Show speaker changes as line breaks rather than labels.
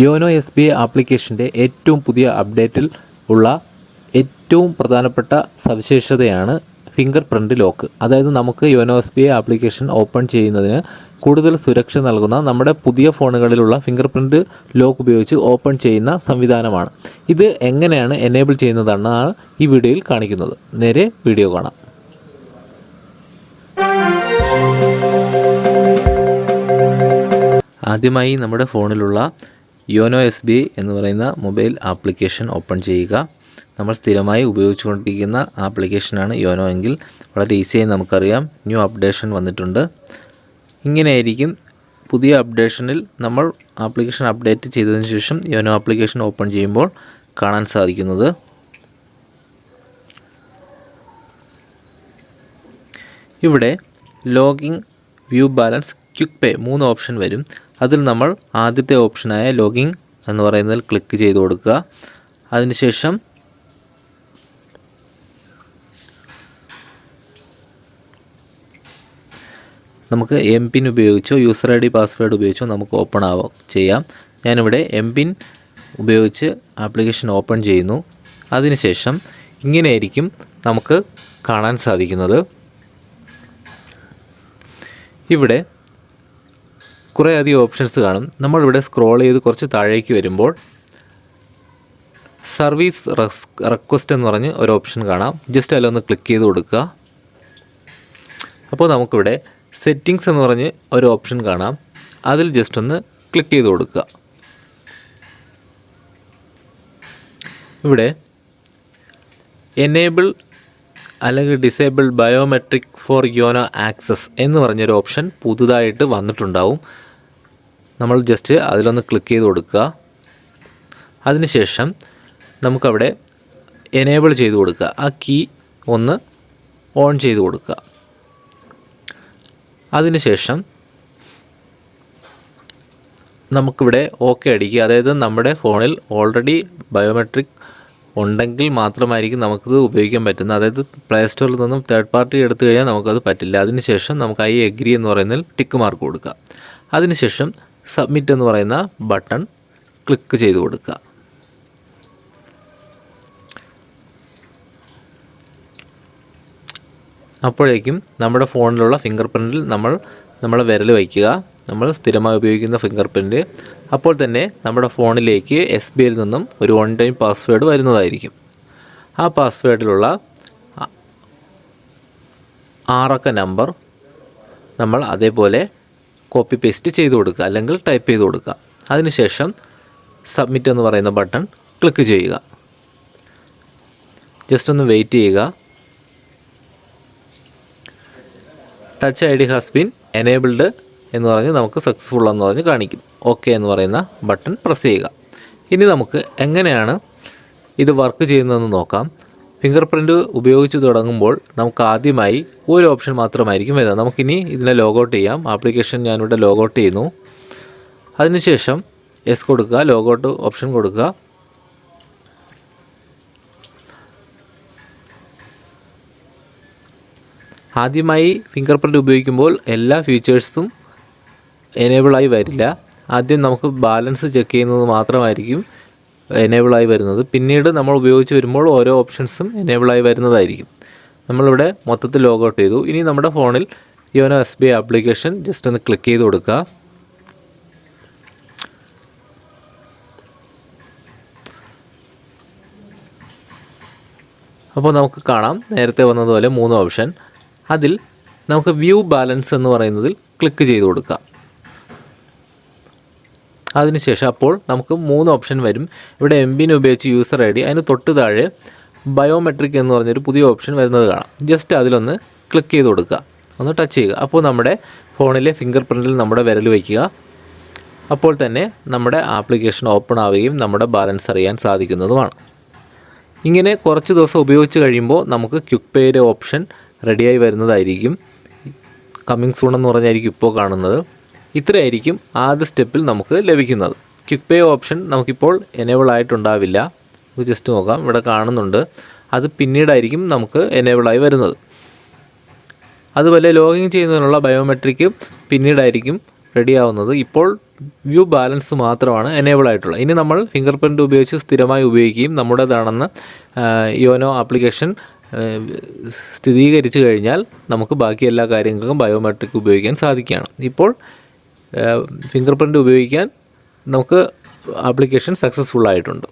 YONO S B I ആപ്ലിക്കേഷന്റെ ഏറ്റവും പുതിയ അപ്ഡേറ്റിൽ ഉള്ള ഏറ്റവും പ്രധാനപ്പെട്ട സവിശേഷതയാണ് ഫിംഗർ പ്രിന്റ് ലോക്ക്. അതായത് നമുക്ക് YONO S B I application open ചെയ്യുന്നതിന് കൂടുതൽ സുരക്ഷ നൽകുന്ന നമ്മുടെ പുതിയ ഫോണുകളിലുള്ള ഫിംഗർ പ്രിന്റ് ലോക്ക് ഉപയോഗിച്ച് ഓപ്പൺ ചെയ്യുന്ന സംവിധാനമാണ്. ഇത് എങ്ങനെയാണ് എനേബിൾ ചെയ്യുന്നതെന്നാണ് ഈ വീഡിയോയിൽ കാണിക്കുന്നത്. നേരെ വീഡിയോ കാണാം. ആദ്യമായി നമ്മുടെ ഫോണിലുള്ള യോനോ എസ് ബി എന്ന് പറയുന്ന മൊബൈൽ ആപ്ലിക്കേഷൻ ഓപ്പൺ ചെയ്യുക. നമ്മൾ സ്ഥിരമായി ഉപയോഗിച്ചുകൊണ്ടിരിക്കുന്ന ആപ്ലിക്കേഷനാണ് യോനോ എങ്കിൽ വളരെ ഈസിയായി നമുക്കറിയാം. ന്യൂ അപ്ഡേഷൻ വന്നിട്ടുണ്ട്. ഇങ്ങനെയായിരിക്കും പുതിയ അപ്ഡേഷനിൽ നമ്മൾ ആപ്ലിക്കേഷൻ അപ്ഡേറ്റ് ചെയ്തതിന് ശേഷം യോനോ ആപ്ലിക്കേഷൻ ഓപ്പൺ ചെയ്യുമ്പോൾ കാണാൻ സാധിക്കുന്നത്. ഇവിടെ login view balance quick pay മൂന്ന് ഓപ്ഷൻ വരും. അതിൽ നമ്മൾ ആദ്യത്തെ ഓപ്ഷനായ ലോഗിൻ എന്ന് പറയുന്നതിൽ ക്ലിക്ക് ചെയ്ത് കൊടുക്കുക. അതിനുശേഷം നമുക്ക് എം പിൻ ഉപയോഗിച്ചോ യൂസർ ഐ ഡി പാസ്വേഡ് ഉപയോഗിച്ചോ നമുക്ക് ഓപ്പൺ ആവോ ചെയ്യാം. ഞാനിവിടെ എം പിൻ ഉപയോഗിച്ച് ആപ്ലിക്കേഷൻ ഓപ്പൺ ചെയ്യുന്നു. അതിനുശേഷം ഇങ്ങനെയായിരിക്കും നമുക്ക് കാണാൻ സാധിക്കുന്നത്. ഇവിടെ കുറേ അധികം ഓപ്ഷൻസ് കാണും. നമ്മളിവിടെ സ്ക്രോൾ ചെയ്ത് കുറച്ച് താഴേക്ക് വരുമ്പോൾ സർവീസ് റിക്വസ്റ്റ് എന്ന് പറഞ്ഞ് ഒരു ഓപ്ഷൻ കാണാം. ജസ്റ്റ് അതിലൊന്ന് ക്ലിക്ക് ചെയ്ത് കൊടുക്കുക. അപ്പോൾ നമുക്കിവിടെ സെറ്റിങ്സ് എന്ന് പറഞ്ഞ് ഒരു ഓപ്ഷൻ കാണാം. അതിൽ ജസ്റ്റ് ഒന്ന് ക്ലിക്ക് ചെയ്ത് കൊടുക്കുക. ഇവിടെ എനേബിൾ അല്ലെങ്കിൽ disable biometric for YONO access എന്ന് പറഞ്ഞൊരു ഓപ്ഷൻ പുതുതായിട്ട് വന്നിട്ടുണ്ടാവും. നമ്മൾ ജസ്റ്റ് അതിലൊന്ന് ക്ലിക്ക് ചെയ്ത് കൊടുക്കുക. അതിനുശേഷം നമുക്കവിടെ എനേബിൾ ചെയ്ത് കൊടുക്കുക. ആ കീ ഒന്ന് ഓൺ ചെയ്ത് കൊടുക്കുക. അതിനുശേഷം നമുക്കിവിടെ ഓക്കെ അടിക്കുക. അതായത് നമ്മുടെ ഫോണിൽ ഓൾറെഡി ബയോമെട്രിക് ഉണ്ടെങ്കിൽ മാത്രമായിരിക്കും നമുക്കത് ഉപയോഗിക്കാൻ പറ്റുന്നത്. അതായത് പ്ലേ സ്റ്റോറിൽ നിന്നും തേർഡ് പാർട്ടി എടുത്തു കഴിഞ്ഞാൽ നമുക്കത് പറ്റില്ല. അതിനുശേഷം നമുക്ക് ഐ എഗ്രി എന്ന് പറയുന്നതിൽ ടിക്ക് മാർക്ക് കൊടുക്കുക. അതിനുശേഷം സബ്മിറ്റ് എന്ന് പറയുന്ന ബട്ടൺ ക്ലിക്ക് ചെയ്ത് കൊടുക്കുക. അപ്പോഴേക്കും നമ്മുടെ ഫോണിലുള്ള ഫിംഗർ പ്രിന്റിൽ നമ്മൾ നമ്മളെ വിരൽ വയ്ക്കുക. നമ്മൾ സ്ഥിരമായി ഉപയോഗിക്കുന്ന ഫിംഗർ പ്രിന്റ് അപ്പോൾ തന്നെ നമ്മുടെ ഫോണിലേക്ക് എസ് ബി ഐയിൽ നിന്നും ഒരു വൺ ടൈം പാസ്വേഡ് വരുന്നതായിരിക്കും. ആ പാസ്വേഡിലുള്ള ആറക്ക നമ്പർ നമ്മൾ അതേപോലെ കോപ്പി പേസ്റ്റ് ചെയ്ത് കൊടുക്കുക. അല്ലെങ്കിൽ ടൈപ്പ് ചെയ്ത് കൊടുക്കുക. അതിനുശേഷം സബ്മിറ്റ് എന്ന് പറയുന്ന ബട്ടൺ ക്ലിക്ക് ചെയ്യുക. ജസ്റ്റ് ഒന്ന് വെയിറ്റ് ചെയ്യുക. Touch I D has been enabled എന്ന് പറഞ്ഞ് നമുക്ക് സക്സസ്ഫുൾ എന്ന് പറഞ്ഞ് കാണിക്കും. ഓക്കെ എന്ന് പറയുന്ന ബട്ടൺ പ്രസ് ചെയ്യുക. ഇനി നമുക്ക് എങ്ങനെയാണ് ഇത് വർക്ക് ചെയ്യുന്നതെന്ന് നോക്കാം. ഫിംഗർ പ്രിന്റ് ഉപയോഗിച്ച് തുടങ്ങുമ്പോൾ നമുക്ക് ആദ്യമായി ഒരു ഓപ്ഷൻ മാത്രമായിരിക്കും വരുന്നത്. നമുക്കിനി ഇതിനെ ലോഗൗട്ട് ചെയ്യാം. ആപ്ലിക്കേഷൻ ഞാനിവിടെ ലോഗൗട്ട് ചെയ്യുന്നു. അതിനുശേഷം എസ് കൊടുക്കുക ലോഗൗട്ട് ഓപ്ഷൻ കൊടുക്കുക. ആദ്യമായി ഫിംഗർ പ്രിന്റ് ഉപയോഗിക്കുമ്പോൾ എല്ലാ ഫീച്ചേഴ്സും എനേബിളായി വരില്ല. ആദ്യം നമുക്ക് ബാലൻസ് ചെക്ക് ചെയ്യുന്നത് മാത്രമായിരിക്കും എനേബിളായി വരുന്നത്. പിന്നീട് നമ്മൾ ഉപയോഗിച്ച് വരുമ്പോൾ ഓരോ ഓപ്ഷൻസും എനേബിളായി വരുന്നതായിരിക്കും. നമ്മളിവിടെ മൊത്തത്തിൽ ലോഗൗട്ട് ചെയ്തു. ഇനി നമ്മുടെ ഫോണിൽ YONO S B I application just ഒന്ന് ക്ലിക്ക് ചെയ്ത് കൊടുക്കുക. അപ്പോൾ നമുക്ക് കാണാം. നേരത്തെ വന്നതുപോലെ മൂന്ന് ഓപ്ഷൻ അതിൽ നമുക്ക് വ്യൂ ബാലൻസ് എന്ന് പറയുന്നതിൽ ക്ലിക്ക് ചെയ്ത് കൊടുക്കാം. അതിനുശേഷം അപ്പോൾ നമുക്ക് മൂന്ന് ഓപ്ഷൻ വരും. ഇവിടെ എം ബിന് ഉപയോഗിച്ച് യൂസർ ഐ ഡി അതിന് തൊട്ട് താഴെ ബയോമെട്രിക് എന്ന് പറഞ്ഞൊരു പുതിയ ഓപ്ഷൻ വരുന്നത് കാണാം. ജസ്റ്റ് അതിലൊന്ന് ക്ലിക്ക് ചെയ്ത് കൊടുക്കുക. ഒന്ന് ടച്ച് ചെയ്യുക. അപ്പോൾ നമ്മുടെ ഫോണിലെ ഫിംഗർ പ്രിന്റിൽ നമ്മുടെ വിരൽ വയ്ക്കുക. അപ്പോൾ തന്നെ നമ്മുടെ ആപ്ലിക്കേഷൻ ഓപ്പൺ ആവുകയും നമ്മുടെ ബാലൻസ് അറിയാൻ സാധിക്കുന്നതുമാണ്. ഇങ്ങനെ കുറച്ച് ദിവസം ഉപയോഗിച്ച് കഴിയുമ്പോൾ നമുക്ക് ക്വിക്ക് പേയുടെ ഓപ്ഷൻ റെഡിയായി വരുന്നതായിരിക്കും. കമ്മിങ് സൂൺ എന്ന് പറഞ്ഞായിരിക്കും ഇപ്പോൾ കാണുന്നത്. ഇത്രയായിരിക്കും ആദ്യ സ്റ്റെപ്പിൽ നമുക്ക് ലഭിക്കുന്നത്. ക്വിക്ക് പേ ഓപ്ഷൻ നമുക്കിപ്പോൾ എനേബിൾ ആയിട്ടുണ്ടാവില്ല. നമുക്ക് ജസ്റ്റ് നോക്കാം. ഇവിടെ കാണുന്നുണ്ട്. അത് പിന്നീടായിരിക്കും നമുക്ക് എനേബിളായി വരുന്നത്. അതുപോലെ ലോഗിൻ ചെയ്യുന്നതിനുള്ള ബയോമെട്രിക് പിന്നീടായിരിക്കും റെഡിയാവുന്നത് ഇപ്പോൾ വ്യൂ ബാലൻസ് മാത്രമാണ് എനേബിൾ ആയിട്ടുള്ളത്. ഇനി നമ്മൾ ഫിംഗർ പ്രിന്റ് ഉപയോഗിച്ച് സ്ഥിരമായി ഉപയോഗിക്കുകയും നമ്മുടേതാണെന്ന് യോനോ ആപ്ലിക്കേഷൻ സ്ഥിരീകരിച്ചു കഴിഞ്ഞാൽ നമുക്ക് ബാക്കി എല്ലാ കാര്യങ്ങൾക്കും ബയോമെട്രിക് ഉപയോഗിക്കാൻ സാധിക്കുകയാണ്. ഇപ്പോൾ ഫിംഗർ പ്രിന്റ് ഉപയോഗിക്കാൻ നമുക്ക് ആപ്ലിക്കേഷൻ സക്സസ്ഫുൾ ആയിട്ടുണ്ട്.